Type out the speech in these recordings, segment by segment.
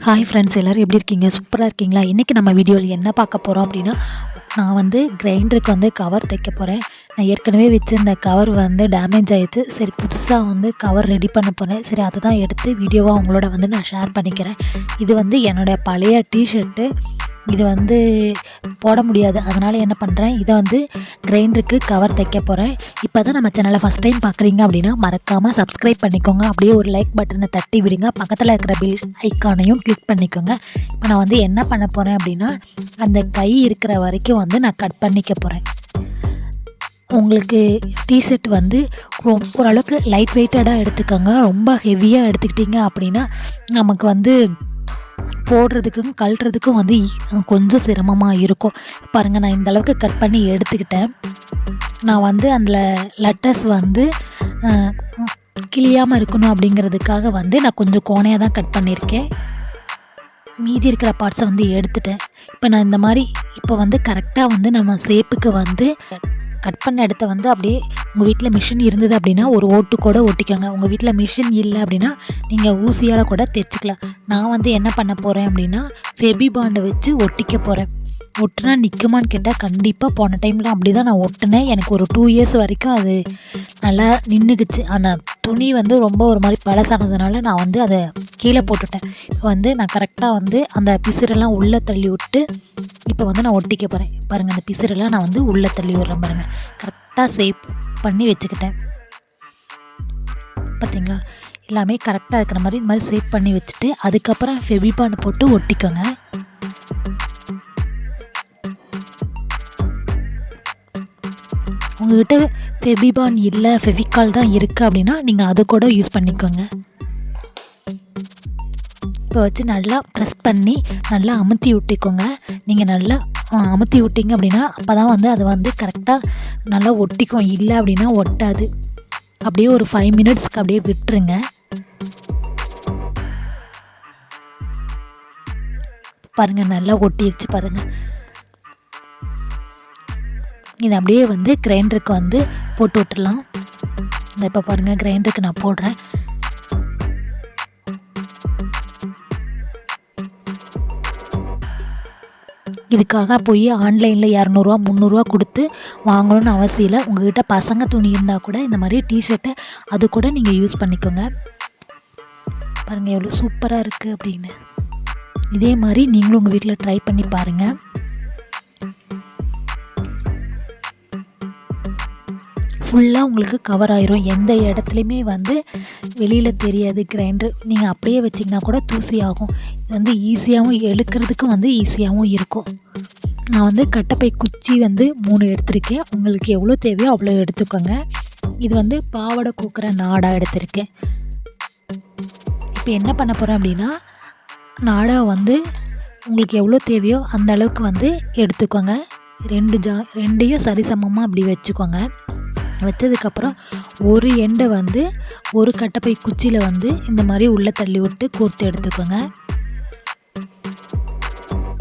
Hi friends எல்லோரும் எப்படி இருக்கீங்க? சூப்பராக இருக்கீங்களா? இன்றைக்கி நம்ம வீடியோவில் என்ன பார்க்க போகிறோம் அப்படின்னா நான் வந்து கிரைண்டருக்கு வந்து கவர் தைக்க போகிறேன் நான் ஏற்கனவே வச்சுருந்த கவர் வந்து டேமேஜ் ஆயிடுச்சு. சரி புதுசாக வந்து கவர் ரெடி பண்ண போகிறேன் சரி அதை தான் எடுத்து வீடியோவாக உங்களோட வந்து நான் ஷேர் பண்ணிக்கிறேன். இது வந்து என்னோடய பழைய டிஷர்ட்டு இது வந்து போட முடியாது. அதனால் என்ன பண்ணுறேன் இதை வந்து கிரைண்டருக்கு கவர் தைக்க போகிறேன் இப்போ தான் நம்ம சேனலை ஃபஸ்ட் டைம் பார்க்குறீங்க அப்படின்னா மறக்காமல் சப்ஸ்கிரைப் பண்ணிக்கோங்க. அப்படியே ஒரு லைக் பட்டனை தட்டி விடுங்க. பக்கத்தில் இருக்கிற பில் ஐக்கானையும் கிளிக் பண்ணிக்கோங்க. இப்போ நான் வந்து என்ன பண்ண போகிறேன் அப்படின்னா அந்த கை இருக்கிற வரைக்கும் வந்து நான் கட் பண்ணிக்க போகிறேன் உங்களுக்கு டிஷர்ட் வந்து ரொ- ஓரளவுக்கு லைட் வெயிட்டடாக எடுத்துக்கோங்க. ரொம்ப ஹெவியாக எடுத்துக்கிட்டீங்க அப்படின்னா நமக்கு வந்து போடுறதுக்கும் கழட்டுறதுக்கும் வந்து கொஞ்சம் சிரமமாக இருக்கும். பாருங்கள் நான் இந்த அளவுக்கு கட் பண்ணி எடுத்துக்கிட்டேன். நான் வந்து அதில் லெட்டர்ஸ் வந்து கிளியாமல் கிழியாமல் இருக்கணும் அப்படிங்கிறதுக்காக வந்து நான் கொஞ்சம் கோணையாக தான் கட் பண்ணியிருக்கேன். மீதி இருக்கிற பார்ட்ஸை வந்து எடுத்துட்டேன். இப்போ நான் இந்த மாதிரி இப்போ வந்து கரெக்டாக வந்து நம்ம சேப்புக்கு வந்து கட் பண்ண இடத்த வந்து அப்படியே உங்கள் வீட்டில் மிஷின் இருந்தது அப்படின்னா ஒரு ஓட்டு கூட ஒட்டிக்கோங்க. உங்கள் வீட்டில் மிஷின் இல்லை அப்படின்னா நீங்கள் ஊசியால் கூட தைச்சிக்கலாம். நான் வந்து என்ன பண்ண போகிறேன் அப்படின்னா ஃபெபி பாண்டை வச்சு ஒட்டிக்க போகிறேன் ஒட்டுனா நிற்குமான்னு கேட்டால் கண்டிப்பாக போன டைமில் அப்படி தான் நான் ஒட்டினேன். எனக்கு ஒரு டூ இயர்ஸ் வரைக்கும் அது நல்லா நின்றுக்குச்சு ஆனால் துணி வந்து ரொம்ப ஒரு மாதிரி பழசானதுனால நான் வந்து அதை கீழே போட்டுட்டேன். இப்போ வந்து நான் கரெக்டாக வந்து அந்த பிசுரெல்லாம் உள்ளே தள்ளி விட்டு இப்போ வந்து நான் ஒட்டிக்க போகிறேன் பாருங்கள் அந்த பிசுரெல்லாம் நான் வந்து உள்ளே தள்ளி விட்றேன் பாருங்கள் கரெக்டாக சேஃப் பண்ணி வச்சுக்கிட்டேன். பார்த்தீங்களா எல்லாமே கரெக்டாக இருக்கிற மாதிரி இந்த மாதிரி சேவ் பண்ணி வச்சுட்டு அதுக்கப்புறம் ஃபெபிபான் போட்டு ஒட்டிக்கோங்க. உங்ககிட்ட ஃபெபிபான் இல்லை ஃபெவிகால் தான் இருக்குது அப்படின்னா நீங்கள் அதை கூட யூஸ் பண்ணிக்கோங்க. இப்போ வச்சு நல்லா ப்ரெஸ் பண்ணி நல்லா அமுத்தி விட்டுக்கோங்க. நீங்கள் நல்லா அமுத்தி விட்டிங்க அப்படின்னா அப்போ தான் வந்து அது வந்து கரெக்டாக நல்லா ஒட்டிக்கும். இல்லை அப்படின்னா ஒட்டாது. அப்படியே ஒரு ஃபைவ் மினிட்ஸ்க்கு அப்படியே விட்டுருங்க. பாருங்கள் நல்லா ஒட்டிடுச்சு பாருங்கள் இது அப்படியே வந்து கிரைண்டருக்கு வந்து போட்டு விட்டுடலாம் இந்த இப்போ பாருங்கள் கிரைண்டருக்கு நான் போடுறேன். இதுக்காக போய் ஆன்லைனில் இரநூறுவா முந்நூறுரூவா கொடுத்து வாங்கணும்னு அவசியம் இல்லை. உங்கள்கிட்ட பசங்க துணி இருந்தால் கூட இந்த மாதிரி டிஷர்ட்டை அது கூட நீங்கள் யூஸ் பண்ணிக்கோங்க. பாருங்கள் எவ்வளோ சூப்பராக இருக்குது அப்படின்னு. இதே மாதிரி நீங்களும் உங்கள் வீட்டில் ட்ரை பண்ணி பாருங்கள் ஃபுல்லாக உங்களுக்கு கவர் ஆயிரும். எந்த இடத்துலையுமே வந்து வெளியில் தெரியாது கிரைண்டர் நீங்கள் அப்படியே வச்சிங்கன்னா கூட தூசி ஆகும். இது வந்து ஈஸியாகவும் எடுக்கிறதுக்கும் வந்து ஈஸியாகவும் இருக்கும். நான் வந்து கட்டப்பை குச்சி வந்து மூணு எடுத்திருக்கேன். உங்களுக்கு எவ்வளோ தேவையோ அவ்வளோ எடுத்துக்கோங்க. இது வந்து பாவாடை கூக்குற நாடாக எடுத்திருக்கேன். இப்போ என்ன பண்ண போகிறேன் அப்படின்னா நாடா வந்து உங்களுக்கு எவ்வளோ தேவையோ அந்த அளவுக்கு வந்து எடுத்துக்கோங்க. ரெண்டு ஜா ரெண்டையும் சரிசமமாக அப்படி வச்சுக்கோங்க. வச்சதுக்கப்புறம் ஒரு எண்டை வந்து ஒரு கட்டப்பை குச்சியில் வந்து இந்த மாதிரி உள்ளே தள்ளி விட்டு கோர்த்து எடுத்துக்கோங்க.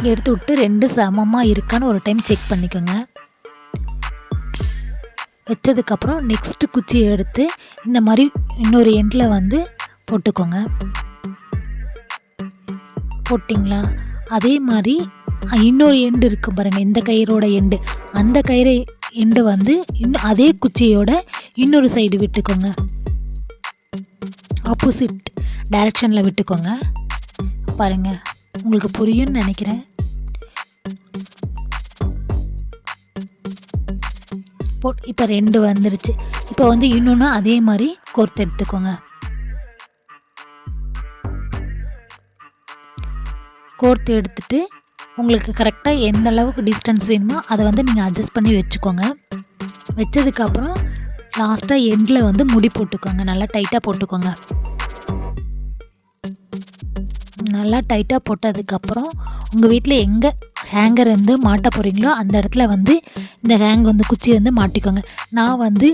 எடுத்து விட்டு ரெண்டு சமமாக இருக்கான்னு ஒரு டைம் செக் பண்ணிக்கோங்க. வச்சதுக்கப்புறம் நெக்ஸ்ட்டு குச்சியை எடுத்து இந்த மாதிரி இன்னொரு எண்டில் வந்து போட்டுக்கோங்க. போட்டிங்களா? அதே மாதிரி இன்னொரு எண்டு இருக்குது பாருங்கள் இந்த கயிறோட எண்டு. அந்த கயிறை எண்டு வந்து இன்னும் அதே குச்சியோட இன்னொரு சைடு விட்டுக்கோங்க. ஆப்போசிட் டைரக்ஷனில் விட்டுக்கோங்க. பாருங்கள் உங்களுக்கு புரியும்னு நினைக்கிறேன். இப்போ ரெண்டு வந்துருச்சு. இப்போ வந்து இன்னொன்று அதே மாதிரி கோர்த்து எடுத்துக்கோங்க. கோர்த்து எடுத்துட்டு உங்களுக்கு கரெக்டாக எந்த அளவுக்கு டிஸ்டன்ஸ் வேணுமோ அதை வந்து நீங்கள் அட்ஜஸ்ட் பண்ணி வச்சுக்கோங்க. வச்சதுக்கப்புறம் லாஸ்ட்டாக எண்டில் வந்து முடி போட்டுக்கோங்க. நல்லா டைட்டாக போட்டுக்கோங்க. நல்லா டைட்டாக போட்டதுக்கப்புறம் உங்கள் வீட்டில் எங்கே ஹேங்கர் வந்து மாட்ட போகிறீங்களோ அந்த இடத்துல வந்து இந்த ஹேங் வந்து குச்சி வந்து மாட்டிக்கோங்க. நான் வந்து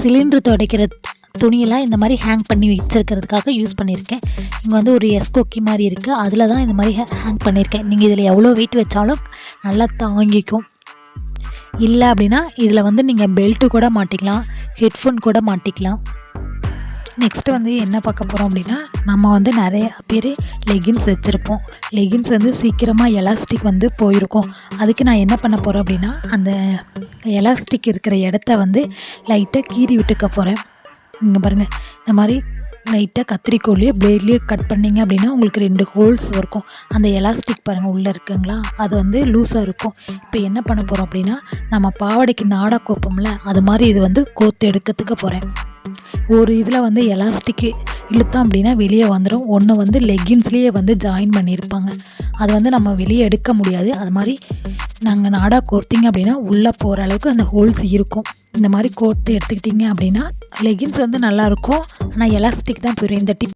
சிலிண்டர் துடைக்கிற துணியெல்லாம் இந்த மாதிரி ஹேங் பண்ணி வச்சிருக்கிறதுக்காக யூஸ் பண்ணியிருக்கேன். இங்கே வந்து ஒரு எஸ்கோக்கி மாதிரி இருக்குது அதில் தான் இந்த மாதிரி ஹேங் பண்ணியிருக்கேன். நீங்கள் இதில் எவ்வளோ வெயிட் வச்சாலும் நல்லா தாங்கிக்கும். இல்லை அப்படின்னா இதில் வந்து நீங்கள் பெல்ட்டு கூட மாட்டிக்கலாம். ஹெட்ஃபோன் கூட மாட்டிக்கலாம். நெக்ஸ்ட்டு வந்து என்ன பார்க்க போகிறோம் அப்படின்னா நம்ம வந்து நிறைய பேர் லெகின்ஸ் வச்சுருப்போம். லெகின்ஸ் வந்து சீக்கிரமாக எலாஸ்டிக் வந்து போயிருக்கும். அதுக்கு நான் என்ன பண்ண போகிறேன் அப்படின்னா அந்த எலாஸ்டிக் இருக்கிற இடத்த வந்து லைட்டாக கீறி விட்டுக்க போகிறேன் இங்கே பாருங்கள் இந்த மாதிரி லைட்டாக கத்திரிக்கோல்லையோ பிளேட்லேயே கட் பண்ணிங்க அப்படின்னா உங்களுக்கு ரெண்டு ஹோல்ஸ் இருக்கும். அந்த எலாஸ்டிக் பாருங்கள் உள்ளே இருக்குங்களா? அது வந்து லூஸாக இருக்கும். இப்போ என்ன பண்ண போகிறோம் அப்படின்னா நம்ம பாவாடைக்கு நாடா கோப்போம்ல அது மாதிரி இது வந்து கோத்து எடுக்கிறதுக்கு போகிறேன் ஒரு இதில் வந்து எலாஸ்டிக்கு இழுத்தோம் அப்படின்னா வெளியே வந்துடும் ஒன்று வந்து லெகின்ஸ்லேயே வந்து ஜாயின் பண்ணியிருப்பாங்க. அது வந்து நம்ம வெளியே எடுக்க முடியாது. அது மாதிரி நாங்கள் நாடா கோர்த்திங்க அப்படின்னா உள்ளே போகிற அளவுக்கு அந்த ஹோல்ஸ் இருக்கும். இந்த மாதிரி கோர்த்து எடுத்துக்கிட்டிங்க அப்படின்னா லெகின்ஸ் வந்து நல்லாயிருக்கும் ஆனால் எலாஸ்டிக் தான் போயிடும் இந்த டிப்